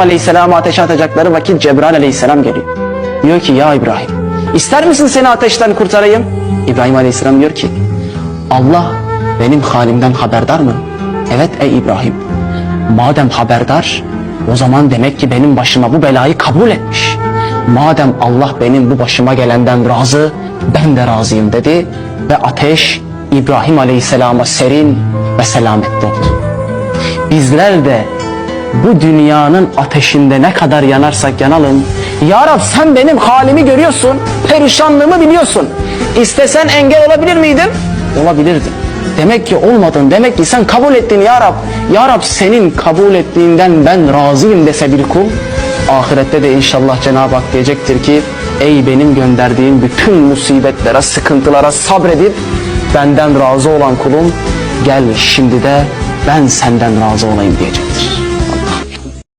Aleyhisselam'ı ateşe atacakları vakit Cebrail Aleyhisselam geliyor. Diyor ki ya İbrahim ister misin seni ateşten kurtarayım? İbrahim Aleyhisselam diyor ki Allah benim halimden haberdar mı? Evet ey İbrahim. Madem haberdar o zaman demek ki benim başıma bu belayı kabul etmiş. Madem Allah benim bu başıma gelenden razı ben de razıyım dedi ve ateş İbrahim Aleyhisselam'a serin ve selametli oldu. Bizler de bu dünyanın ateşinde ne kadar yanarsak yanalım. Ya Rab sen benim halimi görüyorsun, perişanlığımı biliyorsun. İstesen engel olabilir miydin? Olabilirdin. Demek ki olmadın, demek ki sen kabul ettin Ya Rab. Ya Rab senin kabul ettiğinden ben razıyım dese bir kul. Ahirette de inşallah Cenab-ı Hak diyecektir ki ey benim gönderdiğim bütün musibetlere, sıkıntılara sabredip benden razı olan kulum gel şimdi de ben senden razı olayım diyecek.